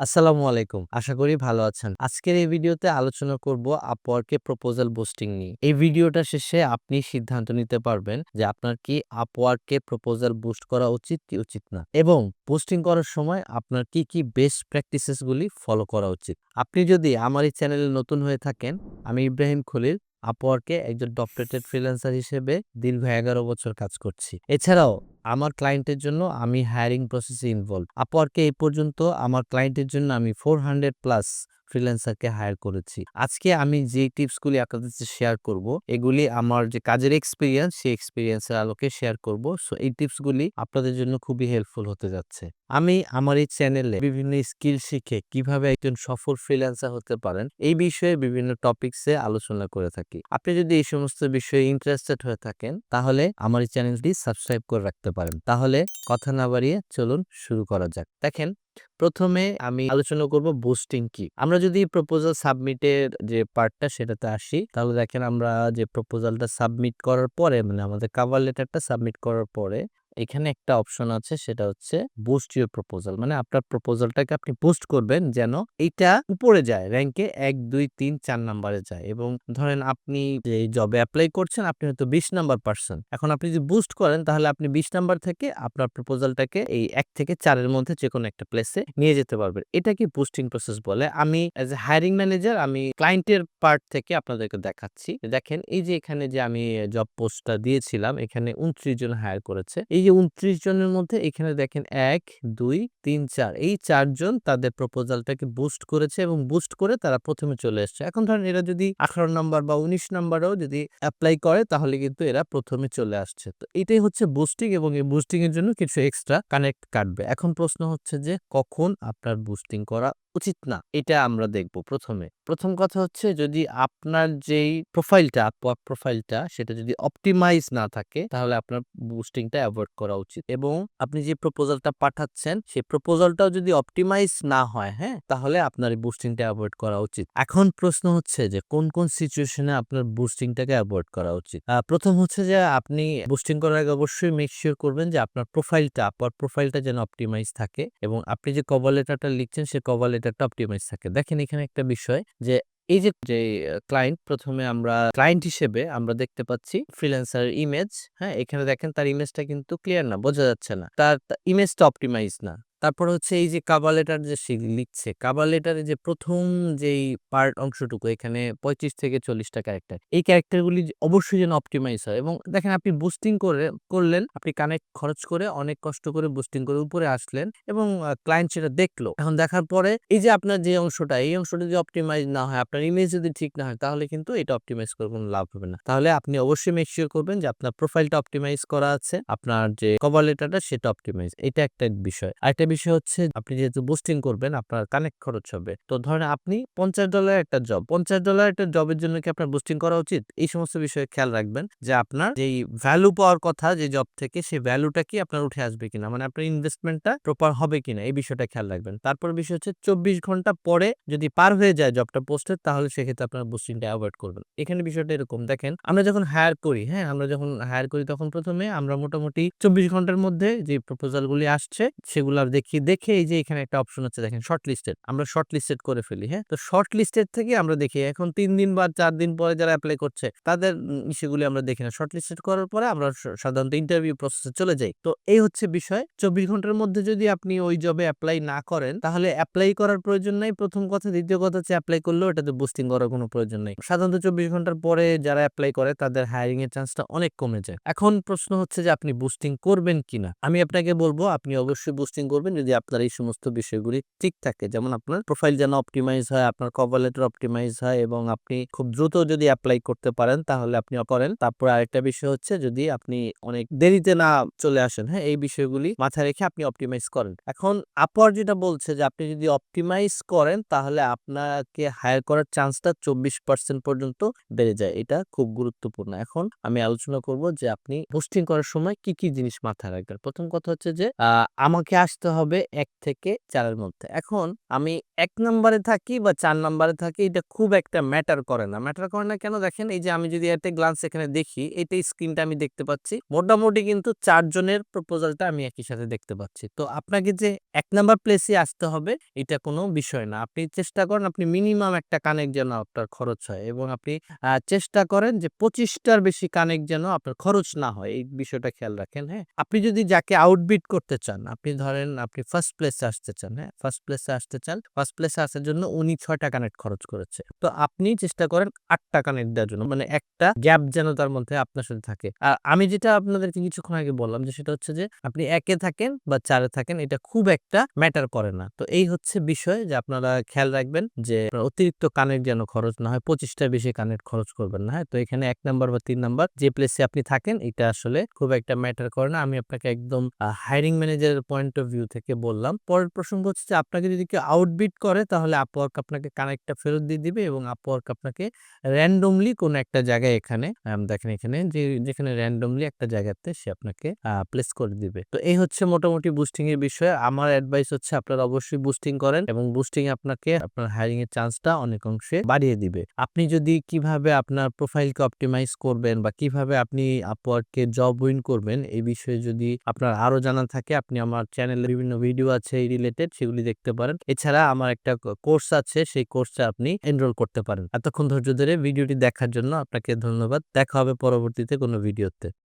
আসসালামু আলাইকুম। আশা করি ভালো আছেন। আজকের এই ভিডিওতে আলোচনা করব এ প্রপোজাল বুস্টিং নিয়ে। এই ভিডিওটা শেষে আপনি সিদ্ধান্ত নিতে পারবেন যে আপনার কি এ প্রপোজাল বুস্ট করা উচিত কি উচিত না। এবং পোস্টিং করার সময় আপনার কি, কি বেস্ট প্র্যাকটিসেসগুলি ফলো করা উচিত। আপনি যদি আমার এই চ্যানেলে নতুন হয়ে থাকেন, আমি ইব্রাহিম খলিল এ একজন ডক্টরেটেড ফ্রিল্যান্সার হিসেবে দীর্ঘ ১১ বছর কাজ করছি। এছাড়াও আমার ক্লায়েন্টের জন্য আমি হায়ারিং প্রসেসে ইনভলভ। আপওয়ার্কে এই পর্যন্ত আমার ক্লায়েন্টের জন্য আমি 400 প্লাস ফ্রিল্যান্সারকে হায়ার করেছি। আজকে আমি যে টিপসগুলি আপনাদের শেয়ার করব, এগুলি আমার যে কাজের এক্সপিরিয়েন্স সেই এক্সপিরিয়েন্সের আলোকে শেয়ার করব। সো এই টিপসগুলি আপনাদের জন্য খুবই হেল্পফুল হতে যাচ্ছে। আমি আমার এই চ্যানেলে বিভিন্ন স্কিল শিখে কীভাবে একজন সফল ফ্রিল্যান্সার হতে পারেন, এই বিষয়ে বিভিন্ন টপিকসে আলোচনা করে থাকি। আপনি যদি এই সমস্ত বিষয়ে ইন্টারেস্টেড হয়ে থাকেন, তাহলে আমার এই চ্যানেলটি সাবস্ক্রাইব করে রাখতে পারেন। তাহলে কথা না বাড়িয়ে চলুন শুরু করা যাক। দেখেন প্রথমে আমি আলোচনা করব বুস্টিং কি। আমরা যদি প্রপোজাল সাবমিটের যে পার্টটা সেটাতে আসি, তাহলে দেখেন আমরা যে প্রপোজালটা সাবমিট করার পরে মানে আমাদের কাভার লেটারটা সাবমিট করার পরে এখানে একটা অপশন আছে, সেটা হচ্ছে বুস্ট ইউর প্রপোজাল মানে আপনার প্রপোজালটাকে আপনি বুস্ট করবেন যেন এটা উপরে যায় র্যাঙ্কে এক, দুই, তিন, চার নাম্বারে যায়। এবং ধরেন আপনি যে জবে অ্যাপ্লাই করছেন, আপনি হয়তো বিশ নাম্বার পার্সন এখন আপনি যদি বুস্ট করেন, তাহলে আপনি বিশ নাম্বার থেকে আপনার প্রপোজালটাকে এই এক থেকে চারের মধ্যে যে কোনো একটা প্লেসে নিয়ে যেতে পারবেন। এটা কি বুস্টিং প্রসেস বলে। আমি অ্যাজ এ হায়ারিং ম্যানেজার আমি ক্লায়েন্টের পার্ট থেকে আপনাদেরকে দেখাচ্ছি। দেখেন, এই যে এখানে যে আমি জব পোস্টটা দিয়েছিলাম, এখানে উনত্রিশ জন হায়ার করেছে। এই যে উনত্রিশ জনের মধ্যে এখানে দেখেন এক, দুই, তিন, চার। এই চারজন তাদের প্রপোজালটাকে বুস্ট করেছে এবং বুস্ট করে তারা প্রথমে চলে এসছে। এখন ধরেন এরা যদি আঠারো নাম্বার বা উনিশ নাম্বারেও যদি অ্যাপ্লাই করে তাহলে কিন্তু এরা প্রথমে চলে আসছে। তো এটাই হচ্ছে বুস্টিং এবং এই বুস্টিং এর জন্য কিছু এক্সট্রা কানেক্ট কাটবে। এখন প্রশ্ন হচ্ছে যে কখন আপনার বুস্টিং করা উচিত না? এটা আমরা দেখব প্রথমে। প্রথম কথা হচ্ছে যদি আপনার যেই প্রোফাইলটা প্রোফাইলটা সেটা যদি অপটিমাইজ না থাকে, তাহলে আপনার বুস্টিংটা অ্যাভয়েড করা উচিত। এবং আপনি যে প্রপোজালটা পাঠাচ্ছেন, সেই প্রপোজালটাও যদি অপটিমাইজ না হয় হ্যাঁ তাহলে আপনার এই বুস্টিংটা অ্যাভয়েড করা উচিত। এখন প্রশ্ন হচ্ছে যে, কোন কোন সিচুয়েশনে আপনার বুস্টিংটাকে অ্যাভয়েড করা উচিত? প্রথম হচ্ছে যে, আপনি বুস্টিং করার আগে অবশ্যই মেক শিওর করবেন যে, আপনার প্রোফাইলটা আপনার প্রোফাইলটা যেন অপটিমাইজ থাকে এবং আপনি যে কভার লেটারটা লিখছেন সেই কভার লেটারটা অপটিমাইজ থাকে। দেখেন এখানে একটা বিষয় যে এই যে যে ক্লায়েন্ট প্রথমে আমরা ক্লায়েন্ট হিসেবে আমরা দেখতে পাচ্ছি ফ্রিল্যান্সার ইমেজ হ্যাঁ? এখানে দেখেন তার ইমেজটা কিন্তু ক্লিয়ার না, বোঝা যাচ্ছে না। তার ইমেজটা অপটিমাইজ না। তারপর হচ্ছে এই যে কাভার লেটার যে লিখছে কাভার লেটারে যে প্রথম যেই পার্ট অংশটুকু, এখানে পঁয়ত্রিশ থেকে চল্লিশটা ক্যারেক্টার, এই ক্যারেক্টারগুলি অবশ্যই যেন অপটিমাইজ হয় এবং দেখেন আপনি বুস্টিং করে, করলেন, আপনি কানেক্ট, খরচ করে, অনেক কষ্ট করে বুস্টিং করে উপরে আসলেন এবং ক্লায়েন্ট সেটা দেখল। এখন দেখার পরে এই যে আপনার যে অংশটা, এই অংশটা যদি অপটিমাইজ না হয়, আপনার ইমেজ যদি ঠিক না হয়, তাহলে কিন্তু এটা অপটিমাইজ করে কোনো লাভ হবে না। তাহলে আপনি অবশ্যই মেক শিওর করবেন যে আপনার প্রোফাইলটা অপটিমাইজ করা আছে, আপনার যে কভার লেটারটা সেটা অপটিমাইজ এটা একটা বিষয়। আরেকটা বিষয় হচ্ছে, আপনি যেহেতু বুস্টিং করবেন, আপনার কানেক্ট খরচ হবে। তো ধরেন আপনি পঞ্চাশ ডলার একটা জব পঞ্চাশ ডলার একটা জবের জন্য কি আপনার বুস্টিং করা উচিত? এই সমস্ত বিষয়ে খেয়াল রাখবেন যে আপনার যেই ভ্যালু পাওয়ার কথা, যে জব থেকে, সেই ভ্যালুটা কি আপনার উঠে আসবে কিনা? মানে আপনার ইনভেস্টমেন্টটা প্রপার হবে কিনা? এই বিষয়টা খেয়াল রাখবেন। তারপর বিষয় হচ্ছে, চব্বিশ ঘণ্টা পরে যদি পার হয়ে যায় জবটা পোস্টের তাহলে সেক্ষেত্রে আপনার বুস্টিংটা অ্যাভয়েড করবেন। এখানে বিষয়টা এরকম। দেখেন, আমরা যখন হায়ার করি হ্যাঁ আমরা যখন হায়ার করি তখন প্রথমে আমরা মোটামুটি চব্বিশ ঘণ্টার মধ্যে যে প্রপোজাল গুলি আসছে সেগুলো দেখি, দেখে এই যে এখানে একটা অপশন আছে দেখেন শর্ট লিস্টেড আমরা শর্ট লিস্টেড করে ফেলি হ্যাঁ? তো শর্ট লিস্টেড থেকে আমরা দেখি, এখন তিন দিন বা চার দিন পরে যারা অ্যাপ্লাই করছে, তাদের সেগুলি আমরা দেখি না। শর্ট লিস্টেড করার পরে আমরা সাধারণত ইন্টারভিউ প্রসেসে চলে যাই। তো এই হচ্ছে বিষয়। চব্বিশ ঘণ্টার মধ্যে যদি আপনি ওই জবে অ্যাপ্লাই না করেন, তাহলে অ্যাপ্লাই করার প্রয়োজন নাই। প্রথম কথা, দ্বিতীয় কথা হচ্ছে অ্যাপ্লাই করলেও এটাতে বুস্টিং করার কোনো প্রয়োজন নেই। সাধারণত চব্বিশ ঘণ্টার পরে যারা অ্যাপ্লাই করে, তাদের হায়ারিং এর চান্সটা অনেক কমে যায়। এখন প্রশ্ন হচ্ছে যে আপনি বুস্টিং করবেন কিনা? আমি আপনাকে বলব, আপনি অবশ্যই বুস্টিং করবেন। যদি আপনার এই সমস্ত বিষয়গুলি ঠিক থাকে। যেমন আপনার প্রোফাইল যেন অপটিমাইজ হয়, আপনার কভার লেটার অপটিমাইজ হয় এবং আপনি খুব দ্রুত যদি অ্যাপ্লাই করতে পারেন, তাহলে আপনি করেন। তারপর আরেকটা বিষয় হচ্ছে যদি আপনি অনেক দেরিতে না চলে আসেন হ্যাঁ এই বিষয়গুলি মাথায় রেখে আপনি অপটিমাইজ করেন। এখন আপর যেটা বলছে যে আপনি যদি অপটিমাইজ করেন, তাহলে আপনাকে হায়ার করার চান্সটা চব্বিশ পার্সেন্ট পর্যন্ত বেড়ে যায়। এটা খুব গুরুত্বপূর্ণ। এখন আমি আলোচনা করব যে আপনি পোস্টিং করার সময় কি কি জিনিস মাথায় রাখবেন। প্রথম কথা হচ্ছে যে আমাকে আসতে হবে এক থেকে চারের মধ্যে। এখন আমি এক নম্বরে থাকি বা চার নম্বরে থাকি, এটা খুব একটা ম্যাটার করে না। ম্যাটার করে না কেন? দেখেন এই যে আমি যদি একটা গ্লান্স এখানে দেখি এটাই স্ক্রিনটা আমি দেখতে পাচ্ছি। মোটামুটি কিন্তু চারজনের প্রপোজালটা আমি একই সাথে দেখতে পাচ্ছি। তো আপনাকে যে এক নাম্বার প্লেসে আসতে হবে, এটা কোনো বিষয় না। আপনি চেষ্টা করেন, আপনি মিনিমাম একটা কানেক্ট যেন আপনার খরচ হয় এবং আপনি চেষ্টা করেন যে পঁচিশটার বেশি কানেক্ট যেন আপনার খরচ না হয়। এই বিষয়টা খেয়াল রাখেন হ্যাঁ? আপনি যদি যাকে আউটবিট করতে চান, আপনি ধরেন আপনি ফার্স্ট প্লেসে আসতে চান হ্যাঁ? ফার্স্ট প্লেসে আসতে চান ফার্স্ট প্লেসে আসার জন্য উনি ছয়টা কানেক্ট খরচ করেছে। তো আপনি চেষ্টা করেন আটটা কানেক্ট দেওয়ার জন্য মানে একটা গ্যাপ যেন তার মধ্যে আপনার সাথে থাকে। আর আমি যেটা আপনাদেরকে কিছুক্ষণ আগে বললাম যে সেটা হচ্ছে যে আপনি একে থাকেন বা চারে থাকেন, এটা খুব একটা ম্যাটার করে না। তো এই হচ্ছে বিষয় যে আপনারা খেয়াল রাখবেন যে অতিরিক্ত কানেক্ট যেন খরচ না হয় পঁচিশটা বেশি কানেক্ট খরচ করবেন না হ্যাঁ? তো এখানে এক নাম্বার বা তিন নাম্বার যে প্লেসে আপনি থাকেন, এটা আসলে খুব একটা ম্যাটার করে না। আমি আপনাকে একদম হায়ারিং ম্যানেজারের পয়েন্ট অফ ভিউ থেকে বললাম। পরের প্রসঙ্গ হচ্ছে যে, আপনাকে যদি কেউ আউটবিট করে, তাহলে আপওয়ার্ক আপনাকে কানেক্টটা ফেরত দিয়ে দিবে এবং আপওয়ার্ক আপনাকে র্যান্ডমলি কোনো একটা জায়গায় এখানে দেখেন এখানে যে, যেখানে র্যান্ডমলি একটা জায়গাতে সে আপনাকে প্লেস করে দিবে। তো এই হচ্ছে মোটামুটি বুস্টিং এর বিষয়। আমার অ্যাডভাইস হচ্ছে আপনারা অবশ্যই বুস্টিং করেন এবং বুস্টিং আপনাকে, আপনার হায়ারিং এর চান্সটা অনেক অংশে বাড়িয়ে দিবে। আপনি যদি কীভাবে আপনার প্রোফাইলকে অপটিমাইজ করবেন বা কীভাবে আপনি আপওয়ার্ককে জব উইন করবেন, এই বিষয়ে যদি আপনার আরও জানা থাকে, আপনি আমার চ্যানেলে বিভিন্ন ভিডিও আছে এই রিলেটেড সেগুলি দেখতে পারেন। এছাড়া আমার একটা কোর্স আছে, সেই কোর্সে আপনি এনরোল করতে পারেন। এতক্ষণ ধৈর্য ধরে ভিডিওটি দেখার জন্য আপনাকে ধন্যবাদ। দেখা হবে পরবর্তীতে কোনো ভিডিওতে